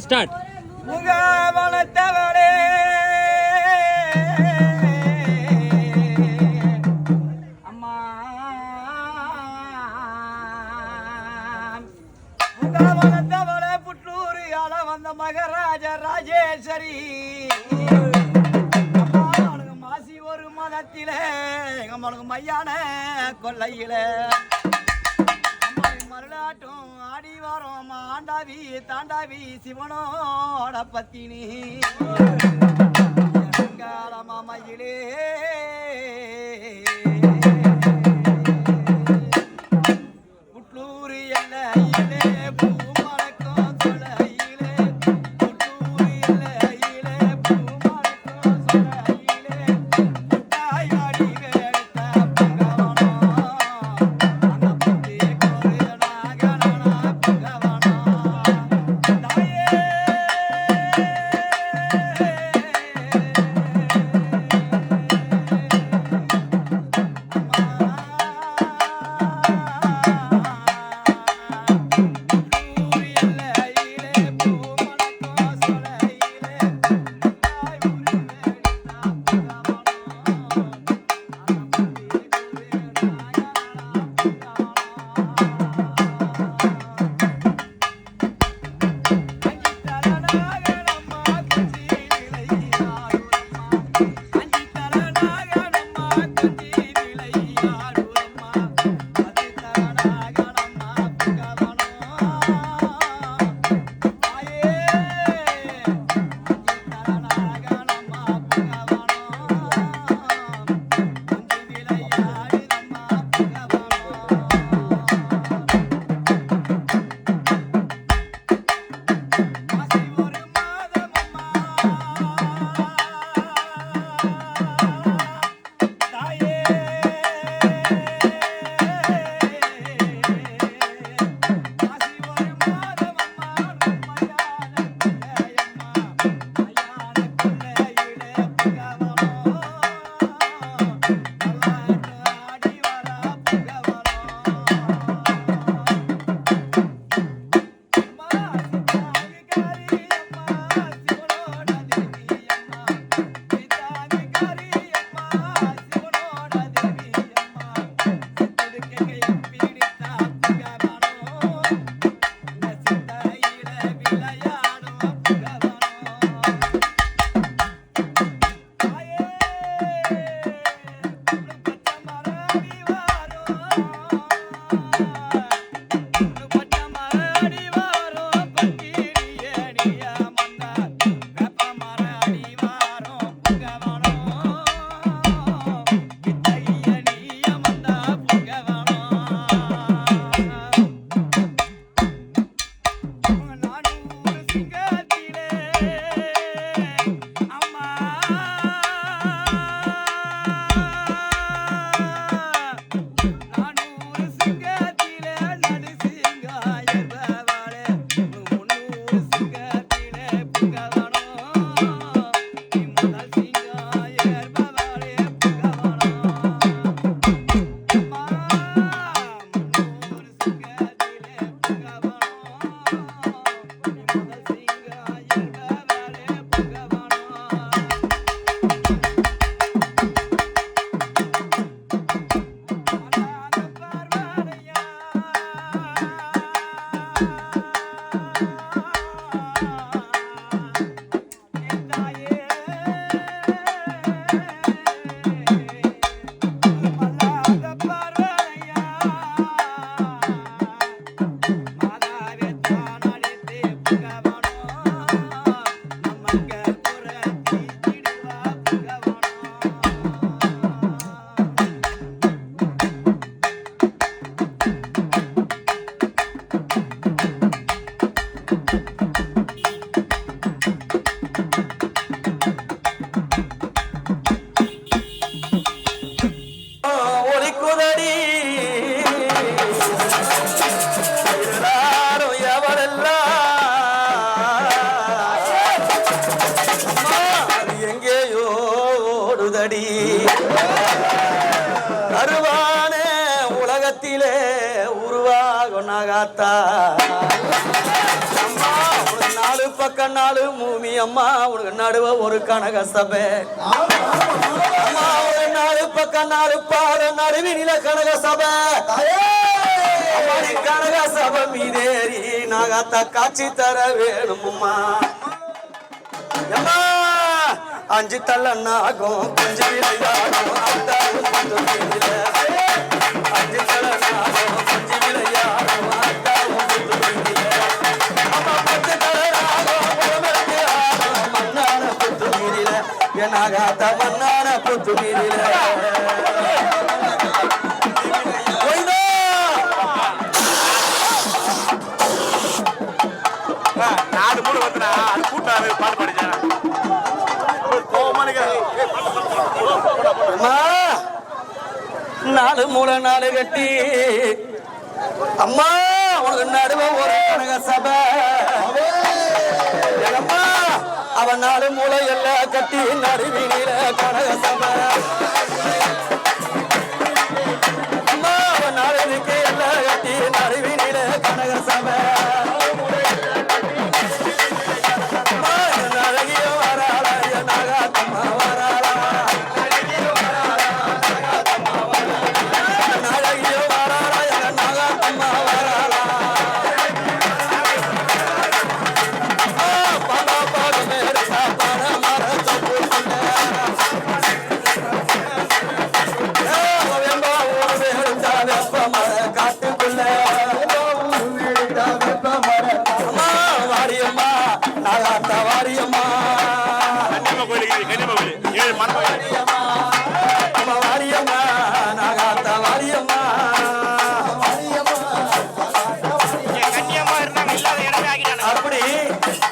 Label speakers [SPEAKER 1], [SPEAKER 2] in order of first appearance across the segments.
[SPEAKER 1] Start
[SPEAKER 2] முக வளர்த்தவளே வளர்ந்தவளே வந்த மகராஜ ராஜேஸ்வரி. மாசி ஒரு மதத்திலே நம்மளுக்கு மையான கொல்லையில மருளாட்டும் தாண்டாவி தாண்டாவி சிவனோட பத்தினி. மயிலே பக்கனாலு மூமி அம்மா உனக்கு நடுவ ஒரு கனக சபை. நாலு பக்கனாலு பாட நடுவினில கனக சபை. கனக சபை மீதேறி நாகத்த காட்சி தர வேணும்மா. அஞ்சு தள்ள நாகும் கொஞ்சம் கொஞ்சம் என்னாகாத்த மண்ணான புத்து மீறில போய்தா
[SPEAKER 3] நாலு மூணு வந்துடா. அது கூட்டாரு பாட்டு பாடிச்சேன்
[SPEAKER 2] அம்மா நாலு மூளை நாலு கட்டி. அம்மா உனக்கு நடுவ ஒரு கனக சபை அவன் நாலு மூளை எல்லாம் கட்டி நடுவினில கனக சபை அம்மா அவன் நாலு திக்கு எல்லாம் கட்டி நடுவினில கனக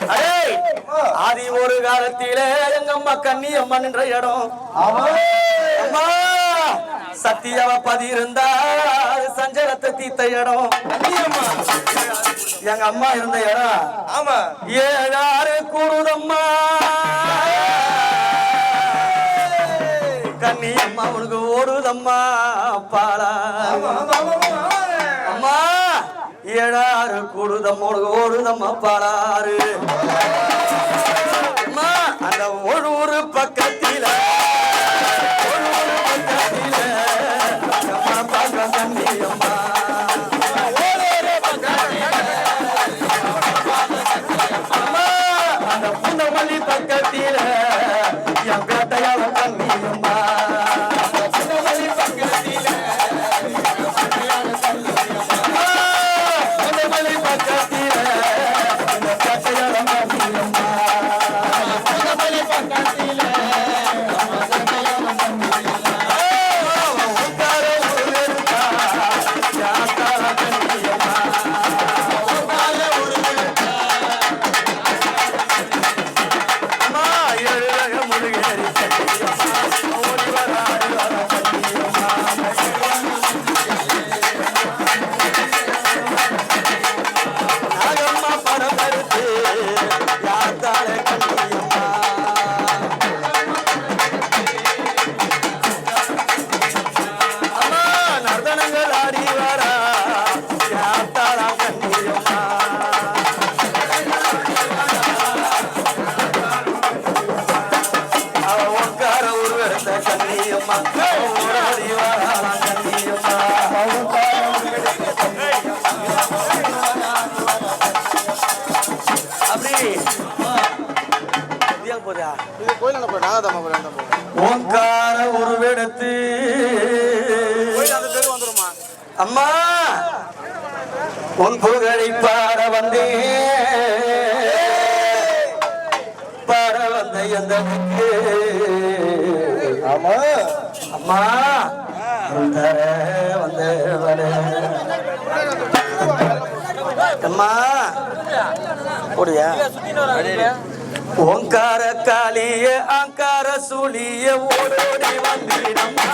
[SPEAKER 2] அது ஆதி ஒரு காலத்திலே எங்க அம்மா என்ற இடம் அம்மா சத்தியவ பதி இருந்தா அது சஞ்சலத்தை தீத்த இடம் எங்க அம்மா இருந்த இடம்
[SPEAKER 3] ஆமா
[SPEAKER 2] ஏழாறு கன்னி அம்மா உனக்கு ஓடுதம்மா பாலா அம்மா ஏழாறு கூடுதம்மா உனக்கு ஓடுதம்மா பாலாறு அம்மா அந்த ஒரு ஊரு பக்கத்தில ஒரு ஊரு பக்கத்தில அம்மா புன்னமல்லி பக்கத்தில ஓங்கார உருவெடுத்து. அம்மா உன் புகழை பாட வந்தேன். பாட வந்த எந்தனுக்கு
[SPEAKER 3] ஆமா.
[SPEAKER 2] அம்மா தர வந்தவளே. அம்மா ஓடியா ஓங்கார காலிய ஆங்கார சுழிய ஓடோடி வந்திடம்மா.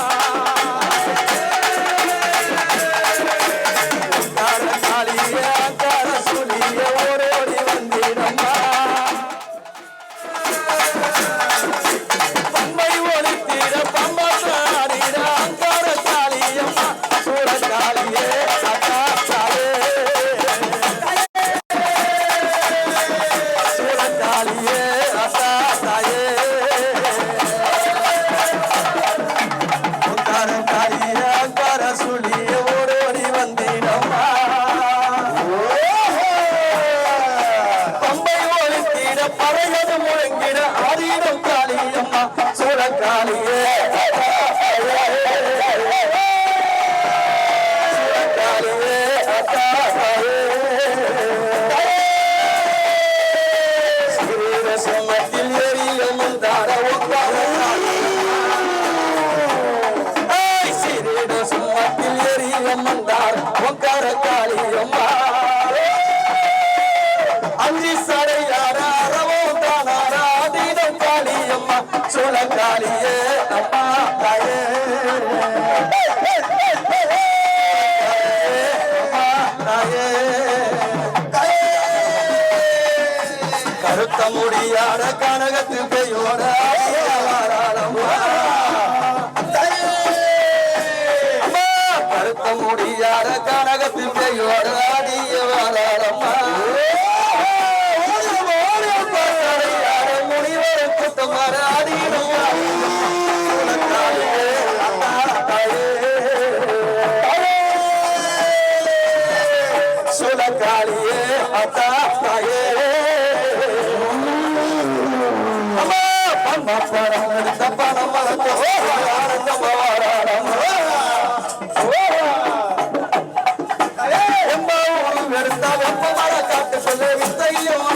[SPEAKER 2] சுழக்காளியே அம்மா தாயே. கருத்த முடியாத கனகத்து பெய்யோட வெறுத்தா வெப்பமான காட்டு சொல்ல வித்தையும்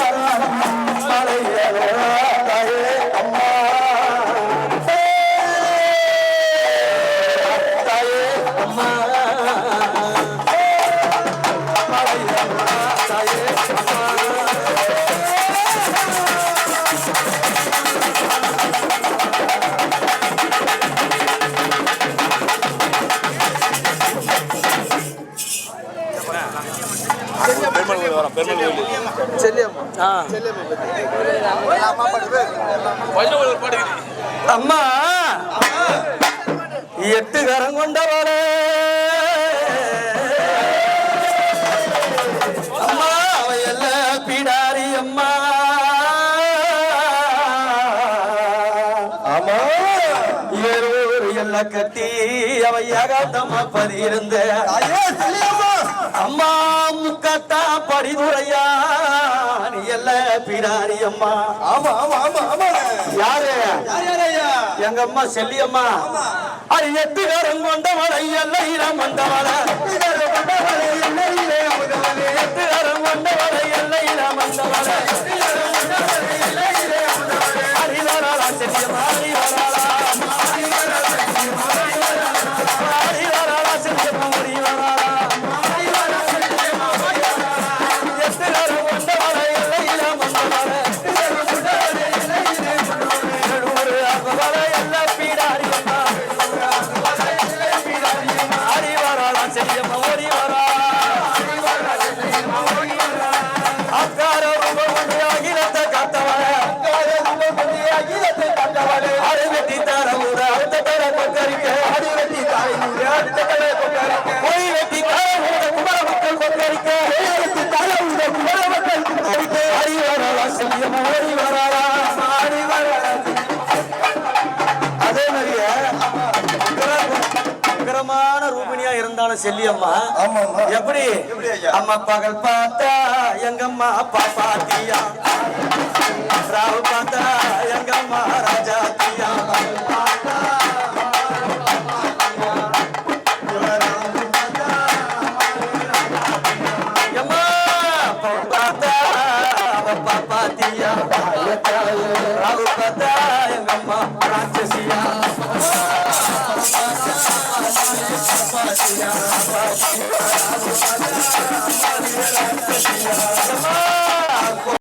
[SPEAKER 2] அம்மா. எட்டு கரம் கொண்டவரே அம்மா அவையல்ல பீடாரி அம்மா. ஆமா ஏறூர் எல்லாம் கட்டி அவையாக தம்மா பதி இருந்த அம்மா முக்கத்தா படிதுரையா. செல்ல பிராரி அம்மா.
[SPEAKER 4] ஆமா ஆமா ஆமா ஆமா.
[SPEAKER 2] யாரு? எங்க அம்மா செல்லி அம்மா. அது எட்டுகாரம் கொண்டவளை எல்லையிடம் வந்தவள எட்டுகாரம் கொண்டவளை எல்லையிடம் வந்தவள அறிவாரா செல்லியம்மா செல்லியம்மா? எப்படி? அம்மா பகல் பார்த்தா எங்க எங்கம்மா பாப்பாத்தியா ராவு பார்த்தா எங்கம்மா Cause you. are